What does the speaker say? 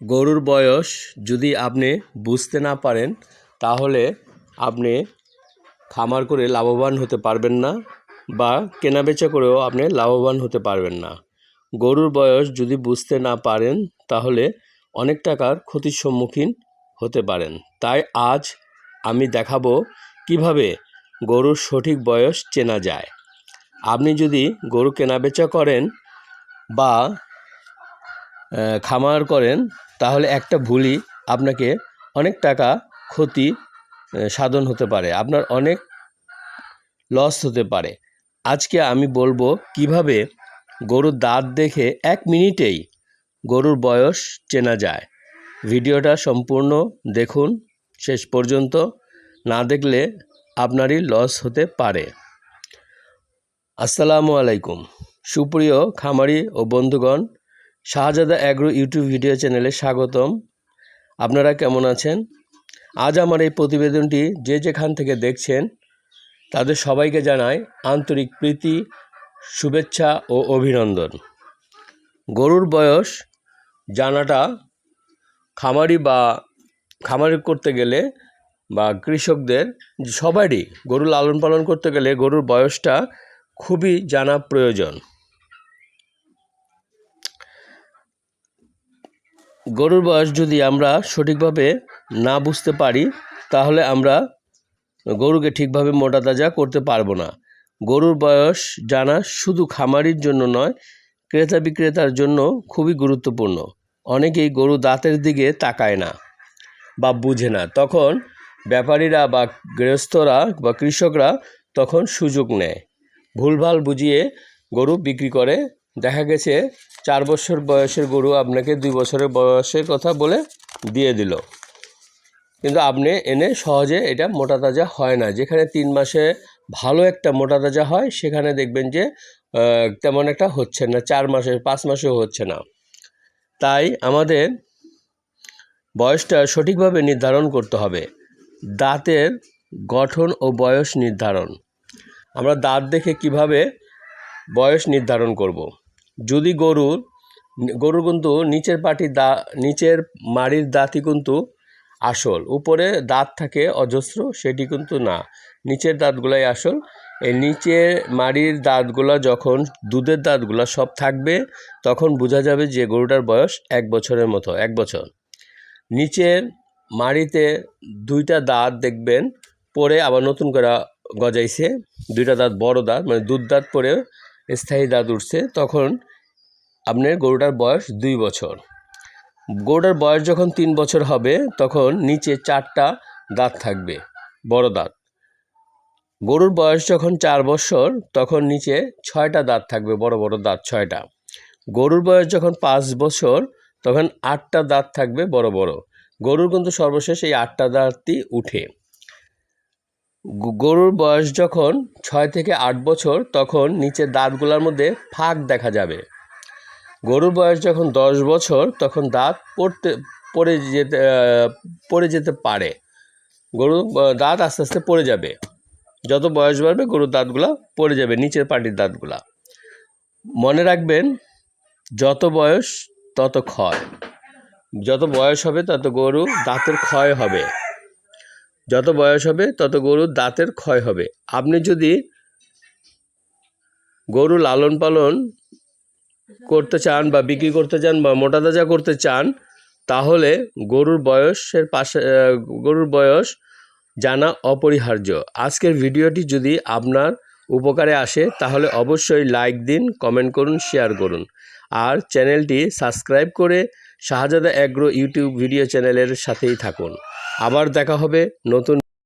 গরুর বয়স যদি আপনি বুঝতে না পারেন, তাহলে আপনি খামার করে লাভবান হতে পারবেন না বা কেনাবেচা করেও আপনি লাভবান হতে পারবেন না। গরুর বয়স যদি বুঝতে না পারেন, তাহলে অনেক টাকার ক্ষতির সম্মুখীন হতে পারেন। তাই আজ আমি দেখাবো কীভাবে গরুর সঠিক বয়স চেনা যায়। আপনি যদি গরু কেনাবেচা করেন বা খামার করেন, তাহলে একটা ভুলই আপনাকে অনেক টাকা ক্ষতি সাধন হতে পারে। আপনার অনেক লস হতে পারে। আজকে আমি বলব কীভাবে গরুর দাঁত দেখে এক মিনিটেই গরুর বয়স চেনা যায়। ভিডিওটা সম্পূর্ণ দেখুন, শেষ পর্যন্ত। না দেখলে আপনারই লস হতে পারে। আসসালামু আলাইকুম। সুপ্রিয় খামারি ও বন্ধুগণ শাহজাদা অ্যাগ্রো ইউটিউব ভিডিও চ্যানেলে স্বাগতম। আপনারা কেমন আছেন? আজ আমার এই প্রতিবেদনটি যে যেখান থেকে দেখছেন, তাদের সবাইকে জানাই আন্তরিক প্রীতি, শুভেচ্ছা ও অভিনন্দন। গরুর বয়স জানাটা খামারি বা খামারি করতে গেলে বা কৃষকদের সবারই গরু লালন পালন করতে গেলে গরুর বয়সটা খুবই জানা প্রয়োজন। গরুর বয়স যদি আমরা সঠিকভাবে না বুঝতে পারি, তাহলে আমরা গরুকে ঠিকভাবে মোটা তাজা করতে পারব না। গরুর বয়স জানা শুধু খামারির জন্য নয়, ক্রেতা বিক্রেতার জন্য খুবই গুরুত্বপূর্ণ। অনেকেই গরু দাঁতের দিকে তাকায় না বা বুঝে না। তখন ব্যাপারীরা বা গৃহস্থরা বা কৃষকরা তখন সুযোগ নেয়। ভুলভাল বুঝিয়ে গরু বিক্রি করে দেখা গেছে চার বছর বয়সের গরু আপনাকে দুই বছরের বয়সের কথা বলে দিয়ে দিল। কিন্তু আপনি এনে সহজে এটা মোটা তাজা হয় না। যেখানে তিন মাসে ভালো একটা মোটা তাজা হয়, সেখানে দেখবেন যে তেমন একটা হচ্ছে না। চার মাসে, পাঁচ মাসেও হচ্ছে না। তাই আমাদের বয়সটা সঠিকভাবে নির্ধারণ করতে হবে। দাঁতের গঠন ও বয়স নির্ধারণ। আমরা দাঁত দেখে কীভাবে বয়স নির্ধারণ করব। যদি গরুর গরুর কিন্তু নিচের পাটি দা, নিচের মাড়ির দাঁতই কিন্তু আসল। উপরে দাঁত থাকে অজস্র, সেটি কিন্তু না। নিচের দাঁতগুলাই আসল। এই নিচের মাড়ির দাঁতগুলো যখন, দুধের দাঁতগুলো সব থাকবে, তখন বোঝা যাবে যে গরুটার বয়স এক বছরের মতো, এক বছর। নিচের মাড়িতে দুইটা দাঁত দেখবেন, পরে আবার নতুন করে গজাইছে। দুইটা দাঁত বড় দাঁত মানে দুধ দাঁত পরে স্থায়ী দাঁত উঠছে। তখন আপনার গরুটার বয়স দুই বছর। গরুটার বয়স যখন তিন বছর হবে, তখন নিচে চারটা দাঁত থাকবে, বড় দাঁত। গরুর বয়স যখন চার বছর, তখন নিচে ছয়টা দাঁত থাকবে, বড় বড় দাঁত, ছয়টা। গরুর বয়স যখন পাঁচ বছর, তখন আটটা দাঁত থাকবে, বড় বড়। গরুর কিন্তু সর্বশেষ এই আটটা দাঁতই উঠে। গরুর বয়স যখন ছয় থেকে আট বছর, তখন নিচের দাঁতগুলোর মধ্যে ফাঁক দেখা যাবে। গরুর বয়স যখন দশ বছর, তখন দাঁত পড়তে, পড়ে যেতে পড়ে যেতে পারে। গরু দাঁত আস্তে আস্তে পড়ে যাবে। যত বয়স বাড়বে, গরুর দাঁতগুলা পড়ে যাবে, নিচের পাটির দাঁতগুলা। মনে রাখবেন, যত বয়স, তত ক্ষয়। যত বয়স হবে, তত গরু দাঁতের ক্ষয় হবে। যত বয়স হবে, তত গরুর দাঁতের ক্ষয় হবে। আপনি যদি গরু লালন পালন করতে চান বা বিক্রি করতে চান বা মোটা তাজা করতে চান, তাহলে গরুর বয়সের পাশে গরুর বয়স জানা অপরিহার্য। আজকের ভিডিওটি যদি আপনার উপকারে আসে, তাহলে অবশ্যই লাইক দিন, কমেন্ট করুন, শেয়ার করুন। আর চ্যানেলটি সাবস্ক্রাইব করে শাহজাদা অ্যাগ্রো ইউটিউব ভিডিও চ্যানেলের সাথেই থাকুন। আবার দেখা হবে নতুন